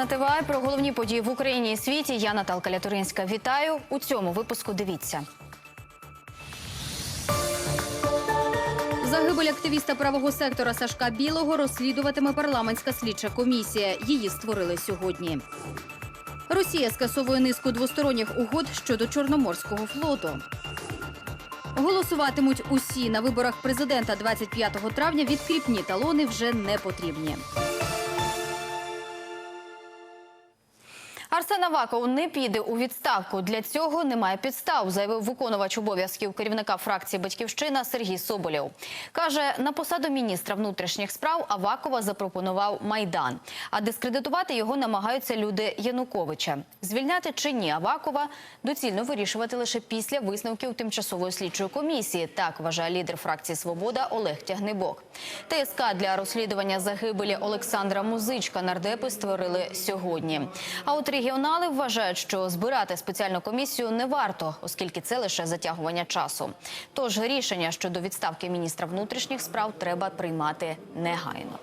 на ТВА про головні події в Україні і світі. Я Наталка Лятуринська. Вітаю у цьому випуску. Дивіться. Загибель активіста правого сектора Сашка Білого розслідуватиме парламентська слідча комісія. Її створили сьогодні. Росія скасовує низку двосторонніх угод щодо Чорноморського флоту. Голосуватимуть усі на виборах президента 25 травня. Відкріпні талони вже не потрібні. Арсен Аваков не піде у відставку. Для цього немає підстав, заявив виконувач обов'язків керівника фракції Батьківщина Сергій Соболєв. Каже, на посаду міністра внутрішніх справ Авакова запропонував майдан. А дискредитувати його намагаються люди Януковича. Звільняти чи ні Авакова доцільно вирішувати лише після висновків тимчасової слідчої комісії. Так вважає лідер фракції Свобода Олег Тягнебок. ТСК для розслідування загибелі Олександра Музичка нардепи створили сьогодні. А от регіонали вважають, що збирати спеціальну комісію не варто, оскільки це лише затягування часу. Тож рішення щодо відставки міністра внутрішніх справ треба приймати негайно.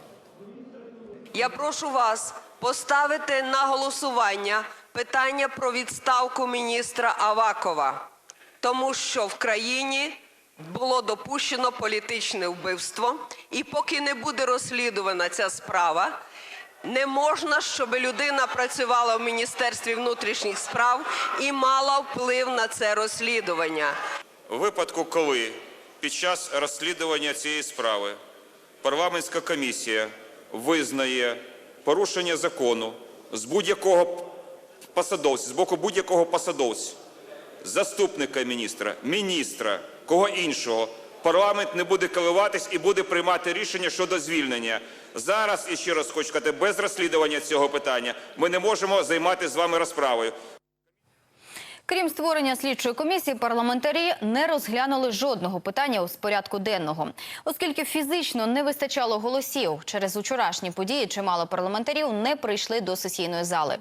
Я прошу вас поставити на голосування питання про відставку міністра Авакова, тому що в країні було допущено політичне вбивство, і поки не буде розслідувана ця справа, не можна, щоб людина працювала в Міністерстві внутрішніх справ і мала вплив на це розслідування. У випадку, коли під час розслідування цієї справи парламентська комісія визнає порушення закону з будь-якого посадовця, з боку будь-якого посадовця, заступника міністра, міністра, кого іншого, парламент не буде коливатись і буде приймати рішення щодо звільнення. Зараз, і ще раз хочу сказати, без розслідування цього питання ми не можемо займатися з вами розправою. Крім створення слідчої комісії, парламентарі не розглянули жодного питання у порядку денного, оскільки фізично не вистачало голосів. Через учорашні події чимало парламентарів не прийшли до сесійної зали.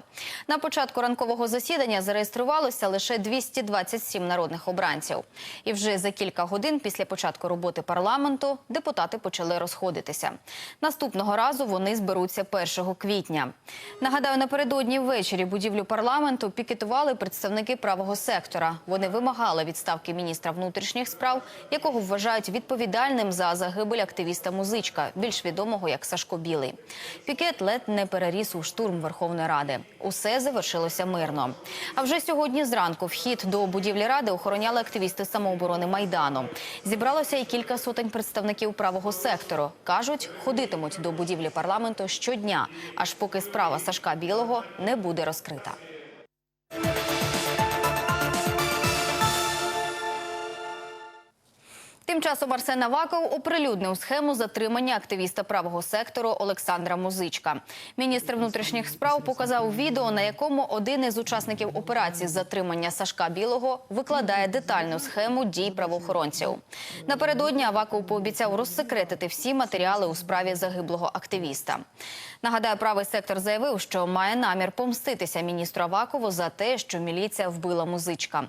На початку ранкового засідання зареєструвалося лише 227 народних обранців. І вже за кілька годин після початку роботи парламенту депутати почали розходитися. Наступного разу вони зберуться 1 квітня. Нагадаю, напередодні ввечері будівлю парламенту пікетували представники правого сектора. Вони вимагали відставки міністра внутрішніх справ, якого вважають відповідальним за загибель активіста музичка, більш відомого як Сашко Білий. Пікет ледь не переріс у штурм Верховної Ради. Усе завершилося мирно. А вже сьогодні зранку вхід до будівлі ради охороняли активісти самооборони майдану. Зібралося і кілька сотень представників правого сектору. кажуть, ходитимуть до будівлі парламенту щодня, аж поки справа Сашка Білого не буде розкрита. Тим часом Арсен Аваков оприлюднив схему затримання активіста правого сектору Олександра Музичка. Міністр внутрішніх справ показав відео, на якому один із учасників операції з затримання Сашка Білого викладає детальну схему дій правоохоронців. Напередодні Аваков пообіцяв розсекретити всі матеріали у справі загиблого активіста. Нагадаю, правий сектор заявив, що має намір помститися міністру Авакову за те, що міліція вбила музичка.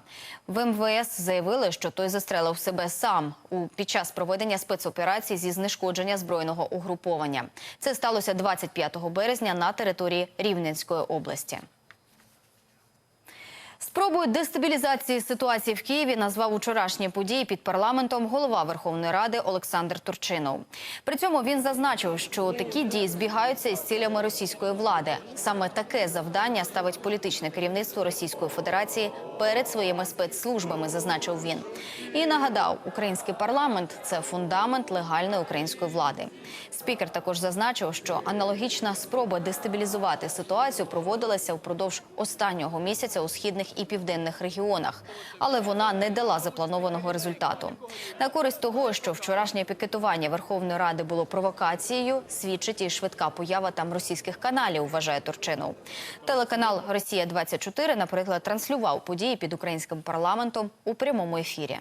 В МВС заявили, що той застрелив себе сам під час проведення спецоперації зі знешкодження збройного угруповання. Це сталося 25 березня на території Рівненської області. Спробою дестабілізації ситуації в Києві назвав учорашні події під парламентом голова Верховної Ради Олександр Турчинов. При цьому він зазначив, що такі дії збігаються із цілями російської влади. Саме таке завдання ставить політичне керівництво Російської Федерації перед своїми спецслужбами, зазначив він. І нагадав, український парламент це фундамент легальної української влади. Спікер також зазначив, що аналогічна спроба дестабілізувати ситуацію проводилася впродовж останнього місяця у східних і південних регіонах, але вона не дала запланованого результату. На користь того, що вчорашнє пікетування Верховної Ради було провокацією, свідчить і швидка поява там російських каналів. Вважає Турчинов. Телеканал Росія 24 наприклад, транслював події під українським парламентом у прямому ефірі.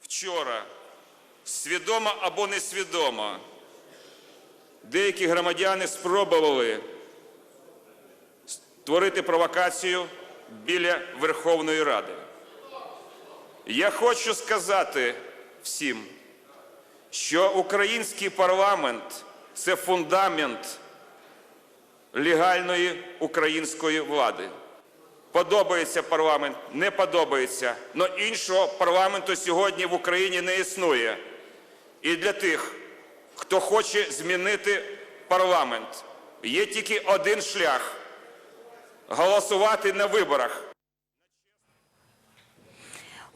Вчора свідомо або несвідомо деякі громадяни спробували створити провокацію біля Верховної Ради. Я хочу сказати всім, що український парламент це фундамент легальної української влади. Подобається парламент, не подобається, але іншого парламенту сьогодні в Україні не існує. І для тих, хто хоче змінити парламент, є тільки один шлях голосувати на виборах.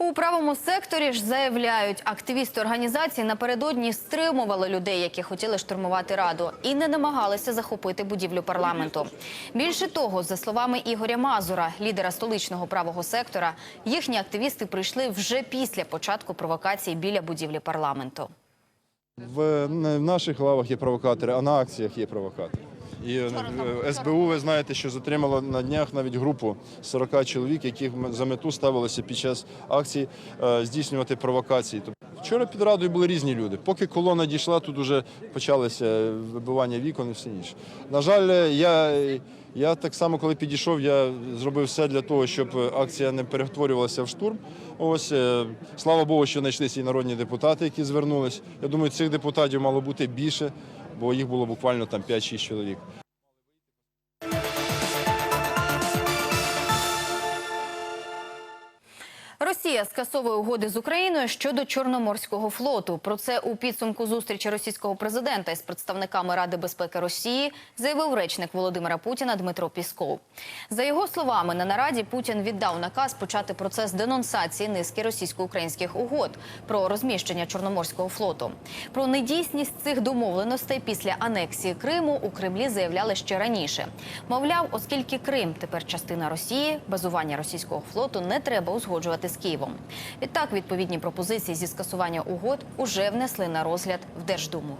У правому секторі ж заявляють, активісти організації напередодні стримували людей, які хотіли штурмувати раду, і не намагалися захопити будівлю парламенту. Більше того, за словами Ігоря Мазура, лідера столичного правого сектора, їхні активісти прийшли вже після початку провокації біля будівлі парламенту. В, в наших лавах є провокатори, а на акціях є провокатори. І е, СБУ, ви знаєте, що затримало на днях навіть групу 40 чоловік, яких за мету ставилося під час акцій е, здійснювати провокації. Вчора під радою були різні люди. Поки колона дійшла, тут вже почалося вибивання вікон і все інше. На жаль, е, я, я так само, коли підійшов, я зробив все для того, щоб акція не перетворювалася в штурм. Ось е, слава Богу, що знайшлися і народні депутати, які звернулись. Я думаю, цих депутатів мало бути більше, бо їх було буквально там 5-6 чоловік. Росія скасовує угоди з Україною щодо Чорноморського флоту. Про це у підсумку зустрічі російського президента із представниками Ради безпеки Росії заявив речник Володимира Путіна Дмитро Пісков. За його словами, на нараді Путін віддав наказ почати процес денонсації низки російсько-українських угод про розміщення Чорноморського флоту. Про недійсність цих домовленостей після анексії Криму у Кремлі заявляли ще раніше. Мовляв, оскільки Крим тепер частина Росії, базування російського флоту не треба узгоджувати з Києвом. Відтак, відповідні пропозиції зі скасування угод уже внесли на розгляд в Держдуму.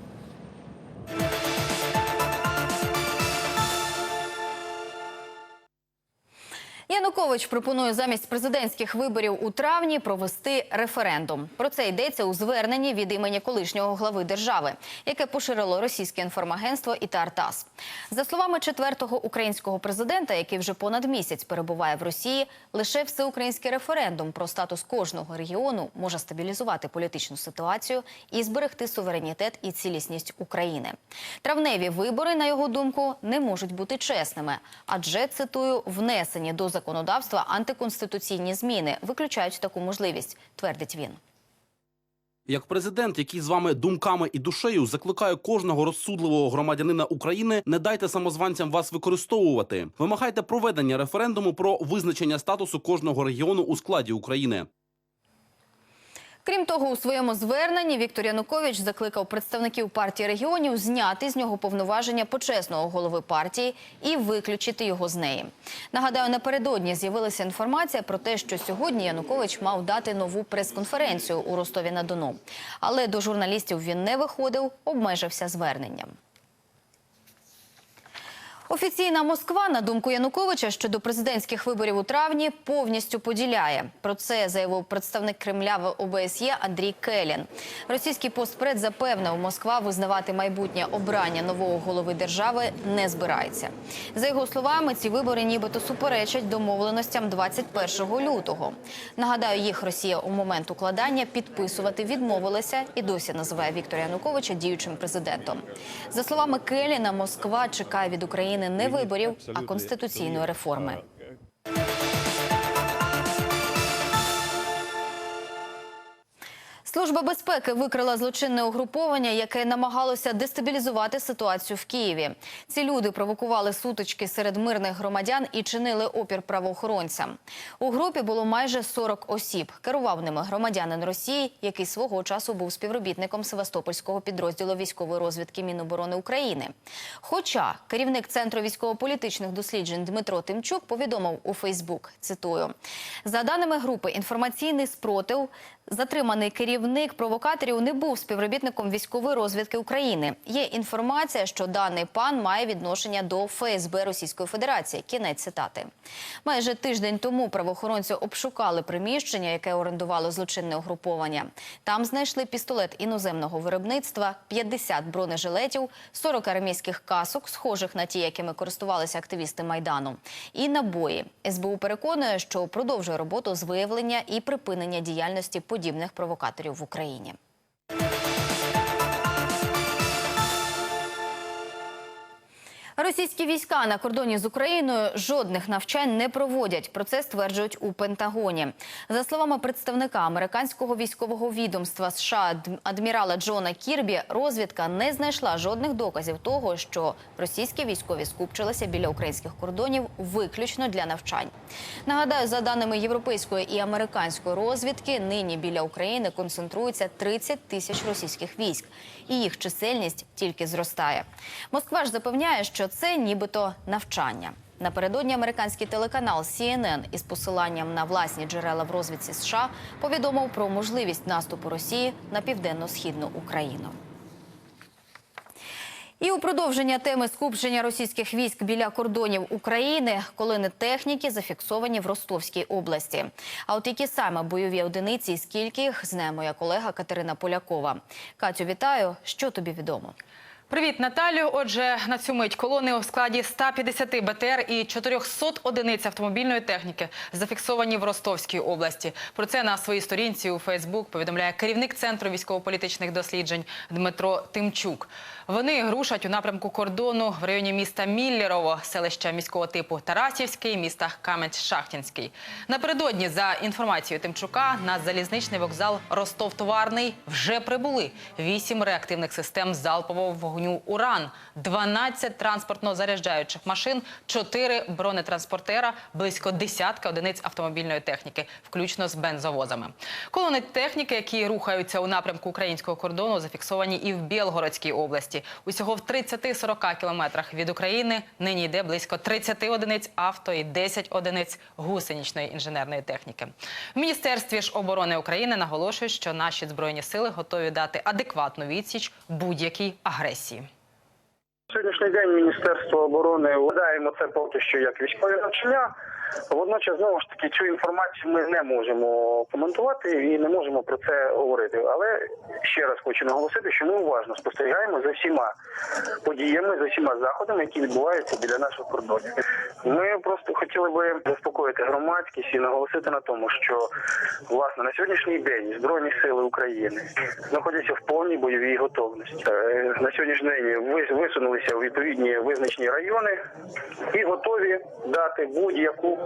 Янукович пропонує замість президентських виборів у травні провести референдум. Про це йдеться у зверненні від імені колишнього глави держави, яке поширило російське інформагентство і Тартас. За словами четвертого українського президента, який вже понад місяць перебуває в Росії, лише всеукраїнський референдум про статус кожного регіону може стабілізувати політичну ситуацію і зберегти суверенітет і цілісність України. Травневі вибори, на його думку, не можуть бути чесними, адже цитую внесені до законодавства антиконституційні зміни виключають таку можливість, твердить він. Як президент, який з вами думками і душею закликає кожного розсудливого громадянина України, не дайте самозванцям вас використовувати. Вимагайте проведення референдуму про визначення статусу кожного регіону у складі України. Крім того, у своєму зверненні Віктор Янукович закликав представників партії регіонів зняти з нього повноваження почесного голови партії і виключити його з неї. Нагадаю, напередодні з'явилася інформація про те, що сьогодні Янукович мав дати нову прес-конференцію у Ростові на Дону. Але до журналістів він не виходив, обмежився зверненням. Офіційна Москва, на думку Януковича, щодо президентських виборів у травні повністю поділяє. Про це заявив представник Кремля в ОБСЄ Андрій Келін. Російський постпред запевнив, Москва визнавати майбутнє обрання нового голови держави не збирається. За його словами, ці вибори нібито суперечать домовленостям 21 лютого. Нагадаю, їх Росія у момент укладання підписувати відмовилася і досі називає Віктора Януковича діючим президентом. За словами Келіна, Москва чекає від України не виборів, а конституційної реформи. Служба безпеки викрила злочинне угруповання, яке намагалося дестабілізувати ситуацію в Києві. Ці люди провокували сутички серед мирних громадян і чинили опір правоохоронцям. У групі було майже 40 осіб. Керував ними громадянин Росії, який свого часу був співробітником Севастопольського підрозділу військової розвідки Міноборони України. Хоча керівник центру військово-політичних досліджень Дмитро Тимчук повідомив у Фейсбук, цитую, за даними групи інформаційний спротив, затриманий керівник провокаторів не був співробітником військової розвідки України. Є інформація, що даний пан має відношення до ФСБ Російської Федерації. Кінець цитати. Майже тиждень тому правоохоронці обшукали приміщення, яке орендувало злочинне угруповання. Там знайшли пістолет іноземного виробництва, 50 бронежилетів, 40 армійських касок, схожих на ті, якими користувалися активісти майдану, і набої. СБУ переконує, що продовжує роботу з виявлення і припинення діяльності подібних провокаторів в Україні. Російські війська на кордоні з Україною жодних навчань не проводять. Про це стверджують у Пентагоні. За словами представника американського військового відомства США адмірала Джона Кірбі, розвідка не знайшла жодних доказів того, що російські військові скупчилися біля українських кордонів виключно для навчань. Нагадаю, за даними європейської і американської розвідки, нині біля України концентрується 30 тисяч російських військ, і їх чисельність тільки зростає. Москва ж запевняє, що це нібито навчання. Напередодні американський телеканал CNN із посиланням на власні джерела в розвідці США повідомив про можливість наступу Росії на південно-східну Україну. І у продовження теми скупчення російських військ біля кордонів України колини техніки зафіксовані в Ростовській області. А от які саме бойові одиниці і скільки їх знає моя колега Катерина Полякова. Катю, вітаю. Що тобі відомо? Привіт, Наталю. Отже, на цю мить колони у складі 150 БТР і 400 одиниць автомобільної техніки зафіксовані в Ростовській області. Про це на своїй сторінці у Фейсбук повідомляє керівник центру військово-політичних досліджень Дмитро Тимчук. Вони рушать у напрямку кордону в районі міста Міллерово, селища міського типу Тарасівський, міста Кам'янець-Шахтінський. Напередодні, за інформацією Тимчука, на залізничний вокзал Ростов-Товарний вже прибули вісім реактивних систем залпового вогню «Уран», 12 транспортно-заряджаючих машин, 4 бронетранспортера, близько десятка одиниць автомобільної техніки, включно з бензовозами. Колони техніки, які рухаються у напрямку українського кордону, зафіксовані і в Білгородській області. Усього в 30-40 кілометрах від України нині йде близько 30 одиниць авто і 10 одиниць гусеничної інженерної техніки. В Міністерстві ж оборони України наголошують, що наші збройні сили готові дати адекватну відсіч будь-якій агресії. Сьогоднішній день Міністерство оборони вважаємо це поки що як військові навчання. Водночас, знову ж таки, цю інформацію ми не можемо коментувати і не можемо про це говорити. Але ще раз хочу наголосити, що ми уважно спостерігаємо за всіма подіями, за всіма заходами, які відбуваються біля наших кордонів. Ми просто хотіли би заспокоїти громадськість і наголосити на тому, що власне на сьогоднішній день Збройні сили України знаходяться в повній бойовій готовності. Е, На сьогоднішній день висунулися у відповідні визначені райони і готові дати будь-яку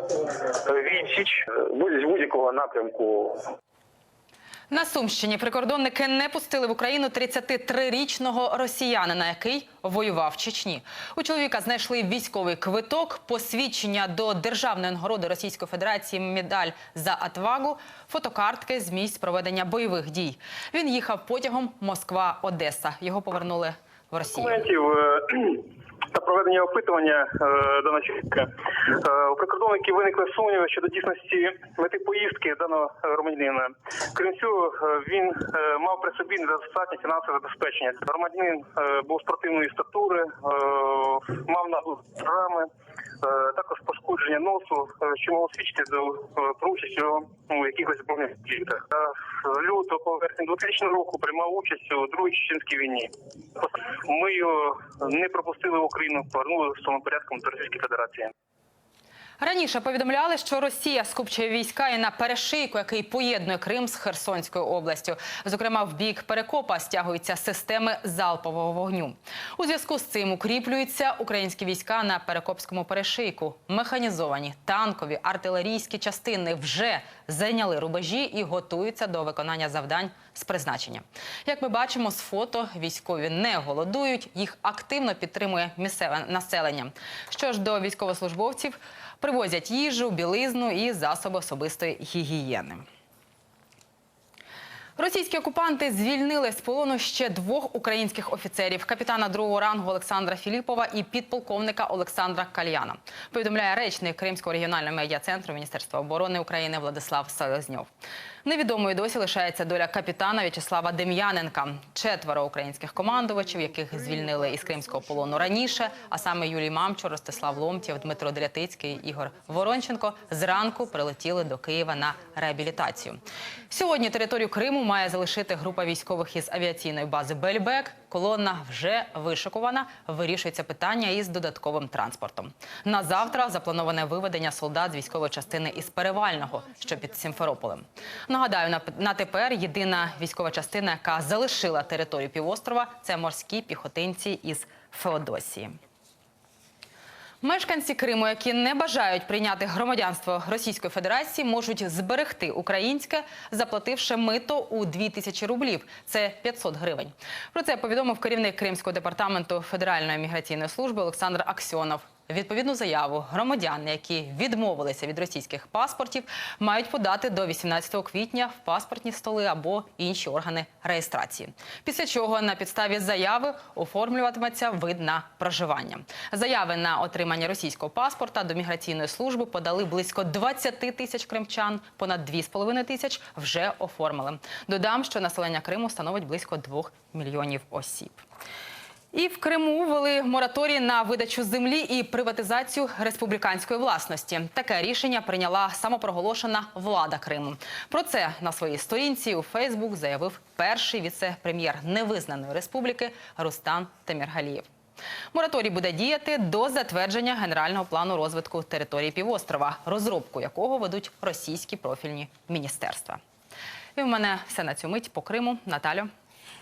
відсіч е, з будь-якого напрямку На Сумщині прикордонники не пустили в Україну 33-річного росіянина, який воював в Чечні. У чоловіка знайшли військовий квиток, посвідчення до державної нагороди Російської Федерації медаль за отвагу, фотокартки з місць проведення бойових дій. Він їхав потягом Москва-Одеса. Його повернули в Росію. Та проведення опитування е, даного чоловіка е, у прикордонників виникли сумніви щодо дійсності мети поїздки даного громадянина. Крім цього, е, він мав при собі недостатнє фінансове забезпечення. Громадянин був спортивної статури, мав назву програми. Е, Також пошкодження носу, е, що могло свідчити е, про у якихось збройних. Та з лютого по вересень 2000 року приймав участь у другій чеченській війні. Ми не пропустили в Україну, повернули з порядком до Російської Федерації. Раніше повідомляли, що Росія скупчує війська і на перешийку, який поєднує Крим з Херсонською областю. Зокрема, в бік Перекопа стягуються системи залпового вогню. У зв'язку з цим укріплюються українські війська на Перекопському перешийку. Механізовані танкові артилерійські частини вже зайняли рубежі і готуються до виконання завдань з призначення. Як ми бачимо з фото, військові не голодують, їх активно підтримує місцеве населення. Що ж до військовослужбовців, привозять їжу, білизну і засоби особистої гігієни. Російські окупанти звільнили з полону ще двох українських офіцерів: капітана другого рангу Олександра Філіпова і підполковника Олександра Кальяна. Повідомляє речник Кримського регіонального медіа-центру Міністерства оборони України Владислав Селезньов. Невідомою досі лишається доля капітана В'ячеслава Дем'яненка. Четверо українських командувачів, яких звільнили із кримського полону раніше, а саме Юлій Мамчур, Ростислав Ломтєв, Дмитро Дрятицький, Ігор Воронченко, зранку прилетіли до Києва на реабілітацію. Сьогодні територію Криму має залишити група військових із авіаційної бази Бельбек. Колона вже вишикувана. Вирішується питання із додатковим транспортом. На завтра заплановане виведення солдат з військової частини із Перевального, що під Сімферополем. Нагадаю, на, тепер єдина військова частина, яка залишила територію півострова, це морські піхотинці із Феодосії. Мешканці Криму, які не бажають прийняти громадянство Російської Федерації, можуть зберегти українське, заплативши мито у 2 тисячі рублів. Це 500 гривень. Про це повідомив керівник Кримського департаменту Федеральної міграційної служби Олександр Аксьонов. Відповідну заяву громадяни, які відмовилися від російських паспортів, мають подати до 18 квітня в паспортні столи або інші органи реєстрації. Після чого на підставі заяви оформлюватиметься вид на проживання. Заяви на отримання російського паспорта до міграційної служби подали близько 20 тисяч кримчан, понад 2,5 тисяч вже оформили. Додам, що населення Криму становить близько 2 мільйонів осіб. І в Криму ввели мораторій на видачу землі і приватизацію республіканської власності. Таке рішення прийняла самопроголошена влада Криму. Про це на своїй сторінці у Фейсбук заявив перший віце-прем'єр невизнаної республіки Рустан Теміргалієв. Мораторій буде діяти до затвердження генерального плану розвитку території півострова, розробку якого ведуть російські профільні міністерства. І в мене все на цю мить по Криму. Наталю.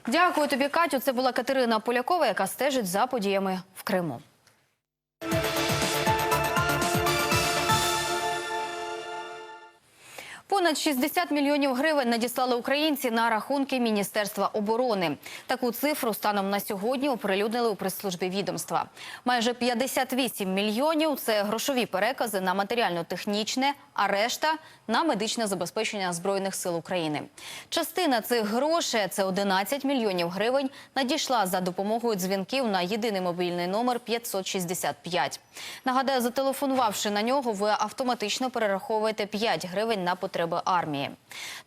Дякую тобі, Катю. Це була Катерина Полякова, яка стежить за подіями в Криму. Понад 60 мільйонів гривень надіслали українці на рахунки Міністерства оборони. Таку цифру станом на сьогодні оприлюднили у прес-службі відомства. Майже 58 мільйонів це грошові перекази на матеріально-технічне, а решта на медичне забезпечення збройних сил України. Частина цих грошей це 11 мільйонів гривень. Надійшла за допомогою дзвінків на єдиний мобільний номер 565. Нагадаю, зателефонувавши на нього, ви автоматично перераховуєте 5 гривень на потреби армії.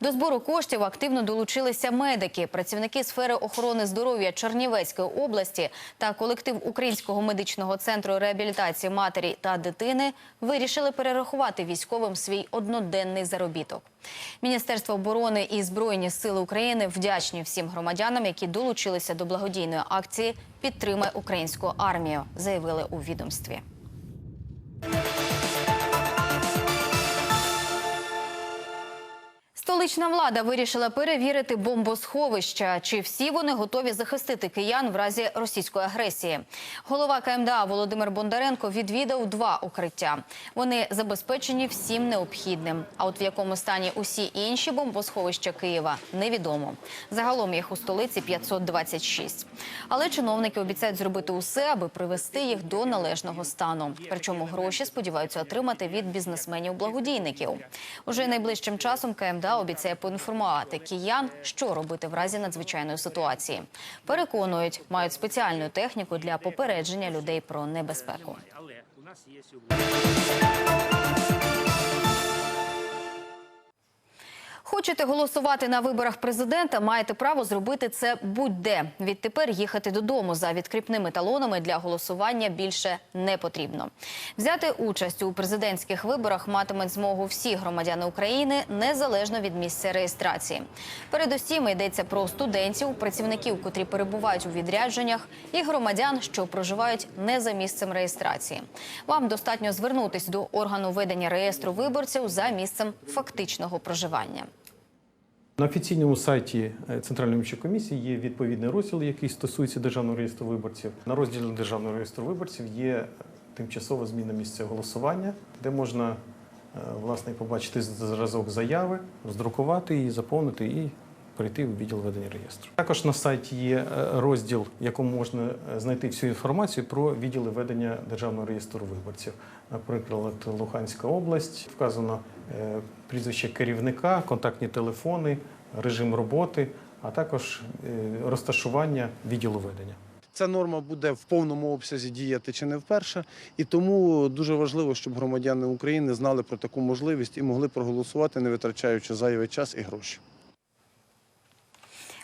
До збору коштів активно долучилися медики, працівники сфери охорони здоров'я Чернівецької області та колектив Українського медичного центру реабілітації матері та дитини вирішили перерахувати військовим свій одноденний заробіток. Міністерство оборони і Збройні сили України вдячні всім громадянам, які долучилися до благодійної акції Підтримай українську армію, заявили у відомстві. Столична влада вирішила перевірити бомбосховища, чи всі вони готові захистити киян в разі російської агресії. Голова КМДА Володимир Бондаренко відвідав два укриття. Вони забезпечені всім необхідним. А от в якому стані усі інші бомбосховища Києва невідомо. Загалом їх у столиці 526. Але чиновники обіцяють зробити усе, аби привести їх до належного стану. Причому гроші сподіваються отримати від бізнесменів-благодійників. Уже найближчим часом КМДА обіцяє поінформувати киян, що робити в разі надзвичайної ситуації. Переконують, мають спеціальну техніку для попередження людей про небезпеку. Хочете голосувати на виборах президента, маєте право зробити це будь-де. Відтепер їхати додому за відкріпними талонами для голосування більше не потрібно. Взяти участь у президентських виборах матимуть змогу всі громадяни України незалежно від місця реєстрації. Передусім йдеться про студентів, працівників, котрі перебувають у відрядженнях, і громадян, що проживають не за місцем реєстрації. Вам достатньо звернутись до органу ведення реєстру виборців за місцем фактичного проживання. На офіційному сайті е, Центральної виборчої комісії є відповідний розділ, який стосується державного реєстру виборців. На розділі державного реєстру виборців є тимчасова зміна місця голосування, де можна е, власне побачити зразок заяви, роздрукувати її, заповнити і перейти у відділ ведення реєстру. Також на сайті є е, розділ, в якому можна знайти всю інформацію про відділи ведення державного реєстру виборців. Наприклад, Луганська область вказано прізвище керівника, контактні телефони, режим роботи, а також е, розташування відділу ведення. Ця норма буде в повному обсязі діяти чи не вперше, і тому дуже важливо, щоб громадяни України знали про таку можливість і могли проголосувати, не витрачаючи зайвий час і гроші.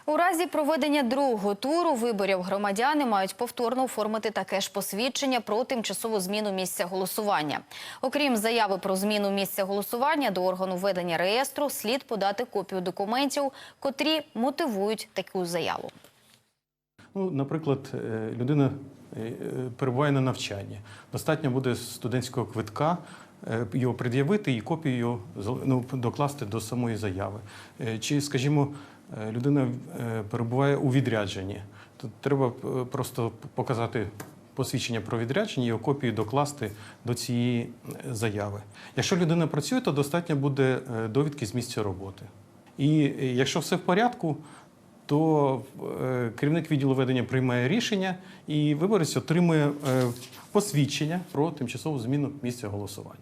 У разі проведення другого туру виборів громадяни мають повторно оформити таке ж посвідчення про тимчасову зміну місця голосування. Окрім заяви про зміну місця голосування до органу ведення реєстру, слід подати копію документів, котрі мотивують таку заяву. Ну, наприклад, е, людина е, е, перебуває на навчанні. Достатньо буде студентського квитка. Його пред'явити і копію його ну, докласти до самої заяви. Чи, скажімо, людина е, перебуває у відрядженні, то треба е, просто показати посвідчення про відрядження, його копію докласти до цієї е, заяви. Якщо людина працює, то достатньо буде е, довідки з місця роботи. І е, якщо все в порядку, то е, керівник відділу ведення приймає рішення, і виборець отримує е, посвідчення про тимчасову зміну місця голосування.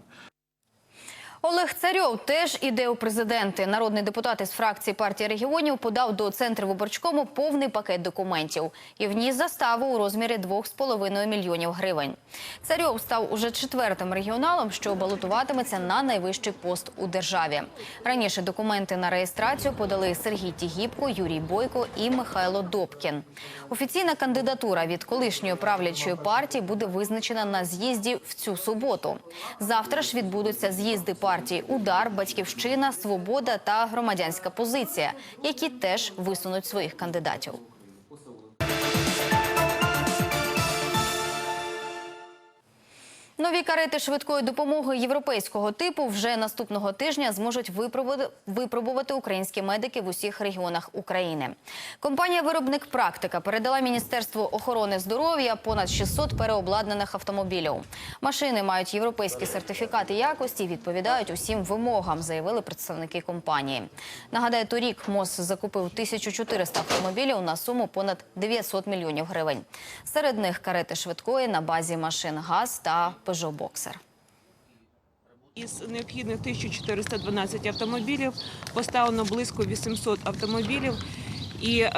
Олег Царьов теж іде у президенти. Народний депутат із фракції партії регіонів подав до центру виборчкому повний пакет документів і вніс заставу у розмірі 2,5 мільйонів гривень. Царьов став уже четвертим регіоналом, що балотуватиметься на найвищий пост у державі. Раніше документи на реєстрацію подали Сергій Тігіпко, Юрій Бойко і Михайло Добкін. Офіційна кандидатура від колишньої правлячої партії буде визначена на з'їзді в цю суботу. Завтра ж відбудуться з'їзди партій Удар, Батьківщина, Свобода та громадянська позиція, які теж висунуть своїх кандидатів. Нові карети швидкої допомоги європейського типу вже наступного тижня зможуть випробувати, українські медики в усіх регіонах України. Компанія-виробник Практика передала Міністерству охорони здоров'я понад 600 переобладнаних автомобілів. Машини мають європейські сертифікати якості і відповідають усім вимогам, заявили представники компанії. Нагадаю, торік МОЗ закупив 1400 автомобілів на суму понад 900 мільйонів гривень. Серед них карети швидкої на базі машин ГАЗ та Peugeot Boxer. Із необхідних 1412 автомобілів поставлено близько 800 автомобілів. І е,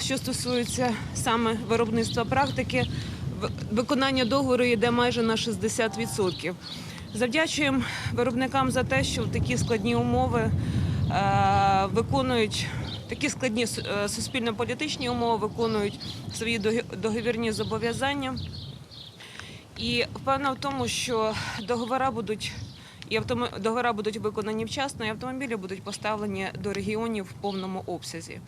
що стосується саме виробництва практики, виконання договору йде майже на 60%. Завдячуємо виробникам за те, що в такі складні умови е, виконують такі складні е, суспільно-політичні умови, виконують свої договірні зобов'язання. І впевнена в тому, що договори будуть і автомо- договори будуть виконані вчасно, і автомобілі будуть поставлені до регіонів в повному обсязі.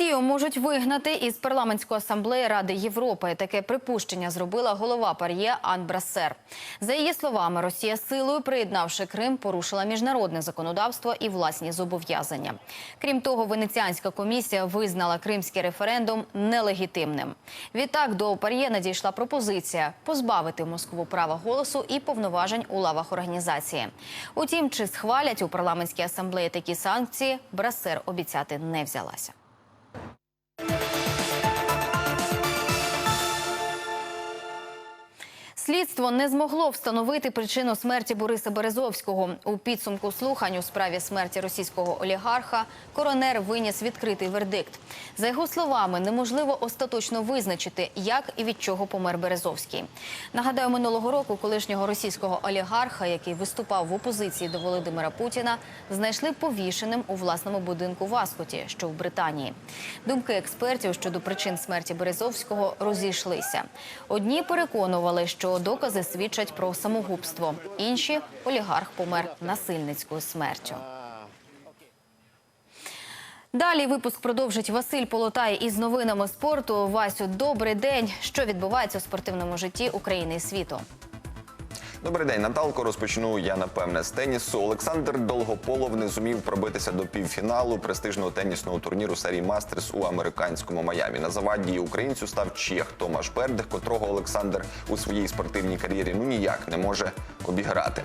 Росію можуть вигнати із парламентської асамблеї Ради Європи. Таке припущення зробила голова пар'є Ан Брассер. За її словами, Росія силою, приєднавши Крим, порушила міжнародне законодавство і власні зобов'язання. Крім того, Венеціанська комісія визнала кримський референдум нелегітимним. Відтак до пар'є надійшла пропозиція позбавити Москву права голосу і повноважень у лавах організації. Утім, чи схвалять у парламентській асамблеї такі санкції, Брассер обіцяти не взялася. Thank you. Слідство не змогло встановити причину смерті Бориса Березовського. У підсумку слухань у справі смерті російського олігарха коронер виніс відкритий вердикт. За його словами, неможливо остаточно визначити, як і від чого помер Березовський. Нагадаю, минулого року колишнього російського олігарха, який виступав в опозиції до Володимира Путіна, знайшли повішеним у власному будинку в Аскоті, що в Британії. Думки експертів щодо причин смерті Березовського розійшлися. Одні переконували, що докази свідчать про самогубство. Інші олігарх помер насильницькою смертю. Далі випуск продовжить Василь Полотай із новинами спорту. Васю, добрий день. Що відбувається у спортивному житті України і світу? Добрий день, Наталко. Розпочну я напевне з тенісу. Олександр Долгополов не зумів пробитися до півфіналу престижного тенісного турніру серії Мастерс у американському Майамі. На заваді українцю став чех Томаш Бердих, котрого Олександр у своїй спортивній кар'єрі ну ніяк не може обіграти.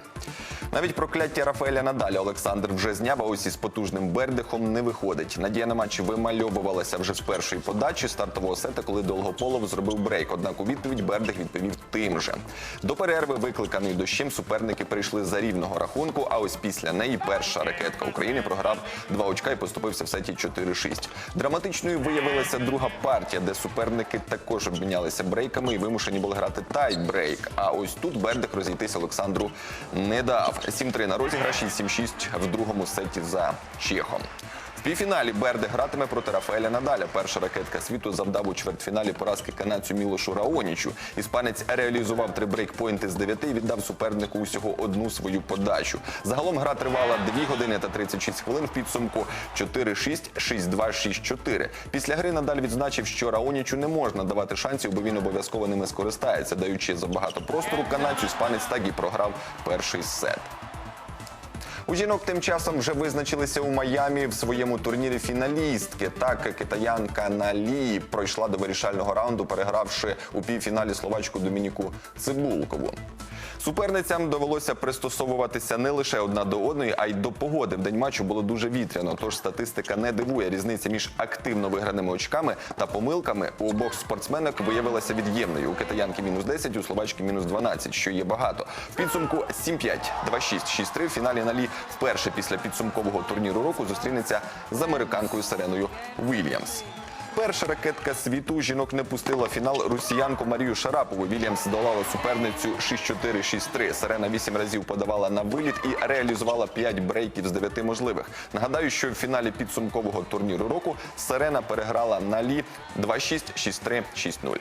Навіть прокляття Рафаеля Надаля Олександр вже зняв, а ось із потужним Бердихом не виходить. Надія на матчі вимальовувалася вже з першої подачі стартового сета, коли Долгополов зробив брейк. Однак у відповідь Бердих відповів тим же. До перерви, викликаний дощем, суперники прийшли за рівного рахунку. А ось після неї перша ракетка України програв два очка і поступився в сеті 4-6. Драматичною виявилася друга партія, де суперники також обмінялися брейками і вимушені були грати тай-брейк. А ось тут Бердих розійтись Олександру не дав. 7-3 на розіграші, 7-6 в другому сеті за Чехом. Півфіналі Берде гратиме проти Рафаеля Надаля. Перша ракетка світу завдав у чвертьфіналі поразки канадцю Мілошу Раонічу. Іспанець реалізував три брейкпойнти з 9 і віддав супернику усього одну свою подачу. Загалом гра тривала 2 години та 36 хвилин в підсумку 4-6, 6-2, 6-4. Після гри Надаль відзначив, що Раонічу не можна давати шансів, бо він обов'язково ними скористається, даючи забагато простору канадцю. Іспанець так і програв перший сет. У жінок тим часом вже визначилися у Майамі в своєму турнірі фіналістки. Так, китаянка Налі пройшла до вирішального раунду, перегравши у півфіналі словачку Домініку Цибулкову. Суперницям довелося пристосовуватися не лише одна до одної, а й до погоди. В день матчу було дуже вітряно. Тож статистика не дивує. Різниця між активно виграними очками та помилками у обох спортсменок виявилася від'ємною. У китаянки мінус 10, у словачки мінус 12, що є багато. В підсумку 7-5, 2-6, 6-3 в фіналі Налі вперше після підсумкового турніру року зустрінеться з американкою Сиреною Вільямс. Перша ракетка світу жінок не пустила фінал росіянку Марію Шарапову. Вільямс здолала суперницю 6-4, 6-3. Сирена вісім разів подавала на виліт і реалізувала 5 брейків з 9 можливих. Нагадаю, що в фіналі підсумкового турніру року Сирена переграла на лі 2-6, 6-3, 6-0.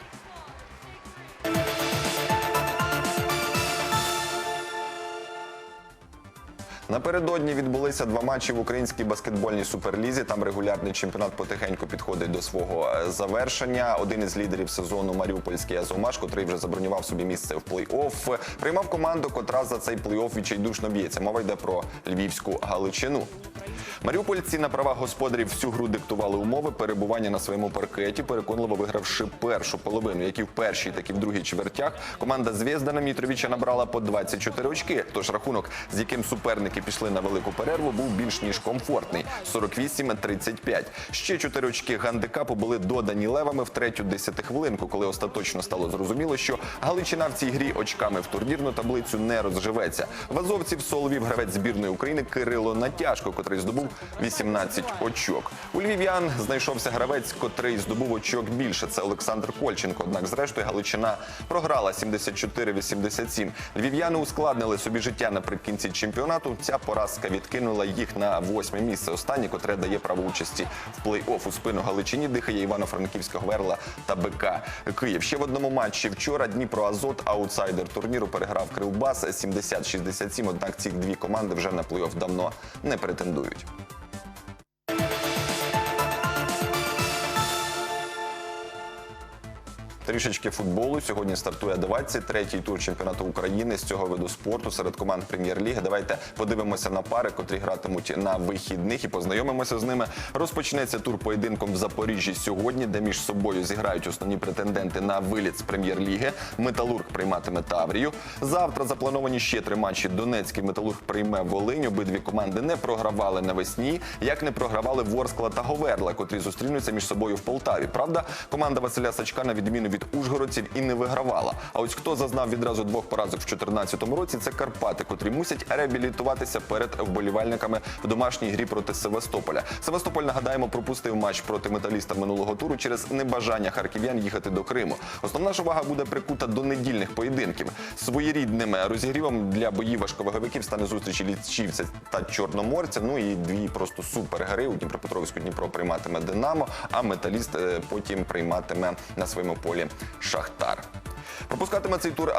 Напередодні відбулися два матчі в українській баскетбольній суперлізі. Там регулярний чемпіонат потихеньку підходить до свого е, завершення. Один із лідерів сезону Маріупольський Азумаш, котрий вже забронював собі місце в плей-офф, приймав команду, котра за цей плей-офф відчайдушно б'ється. Мова йде про львівську Галичину. Маріупольці на правах господарів всю гру диктували умови перебування на своєму паркеті, переконливо вигравши першу половину, як і в першій, так і в другій чвертях. Команда Звєздана Мітровича набрала по 24 очки. Тож рахунок, з яким суперники пішли на велику перерву, був більш ніж комфортний 48-35. Ще 4 очки гандикапу були додані левами в третю десятихвилинку, коли остаточно стало зрозуміло, що Галичина в цій грі очками в турнірну таблицю не розживеться. В азовців соловів гравець збірної України Кирило Натяжко, котрий здобув 18 очок. У львів'ян знайшовся гравець, котрий здобув очок більше. Це Олександр Кольченко. Однак, зрештою, Галичина програла 74-87. Львів'яни ускладнили собі життя наприкінці чемпіонату. Ця поразка відкинула їх на восьме місце. Останнє, котре дає право участі в плей-офф у спину Галичині, дихає Івано-Франківська Гверла та БК Київ. Ще в одному матчі вчора Дніпро Азот, аутсайдер турніру, переграв Кривбас 70-67. Однак ці дві команди вже на плей-офф давно не претендують. Здравствуйте. Трішечки футболу. Сьогодні стартує 23-й тур чемпіонату України з цього виду спорту серед команд прем'єр-ліги. Давайте подивимося на пари, котрі гратимуть на вихідних і познайомимося з ними. Розпочнеться тур поєдинком в Запоріжжі сьогодні, де між собою зіграють основні претенденти на виліт з прем'єр-ліги. Металург прийматиме Таврію. Завтра заплановані ще три матчі. Донецький металург прийме Волинь. Обидві команди не програвали навесні, як не програвали Ворскла та Говерла, котрі зустрінуться між собою в Полтаві. Правда, команда Василя Сачка на відміну від ужгородців і не вигравала. А ось хто зазнав відразу двох поразок в 2014 році, це Карпати, котрі мусять реабілітуватися перед вболівальниками в домашній грі проти Севастополя. Севастополь нагадаємо пропустив матч проти металіста минулого туру через небажання харків'ян їхати до Криму. Основна ж увага буде прикута до недільних поєдинків. Своєрідним розігрівом для боїв важковаговиків стане зустрічі лічівця та чорноморця. Ну і дві просто супергри. У Дніпропетровську Дніпро прийматиме Динамо, а металіст е, потім прийматиме на своєму полі Шахтар. Пропускатиме цей тур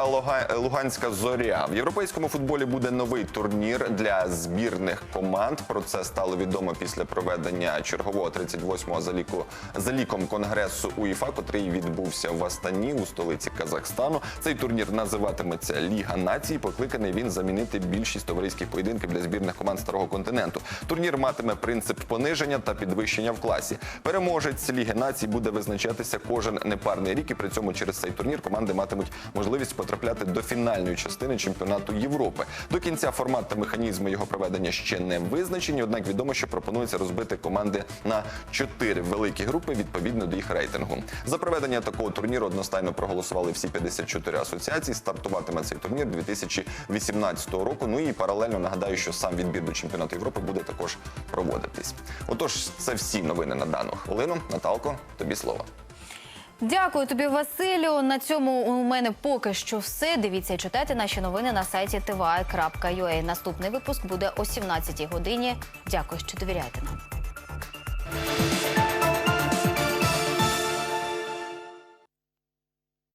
Луганська зоря. В європейському футболі буде новий турнір для збірних команд. Про це стало відомо після проведення чергового 38-го за, ліку, за ліком конгресу УЄФА, котрий відбувся в Астані у столиці Казахстану. Цей турнір називатиметься Ліга націй. Покликаний він замінити більшість товариських поєдинків для збірних команд старого континенту. Турнір матиме принцип пониження та підвищення в класі. Переможець Ліги націй буде визначатися кожен непарний рік, і при цьому через цей турнір команди матимуть можливість потрапляти до фінальної частини чемпіонату Європи. До кінця формат та механізми його проведення ще не визначені. Однак відомо, що пропонується розбити команди на чотири великі групи відповідно до їх рейтингу. За проведення такого турніру одностайно проголосували всі 54 асоціації. Стартуватиме цей турнір 2018 року. Ну і паралельно нагадаю, що сам відбір до чемпіонату Європи буде також проводитись. Отож, це всі новини на дану хвилину. Наталко, тобі слово. Дякую тобі, Василю. На цьому у мене поки що все. Дивіться і читайте наші новини на сайті tva.ua. Наступний випуск буде о 17 годині. Дякую, що довіряєте нам.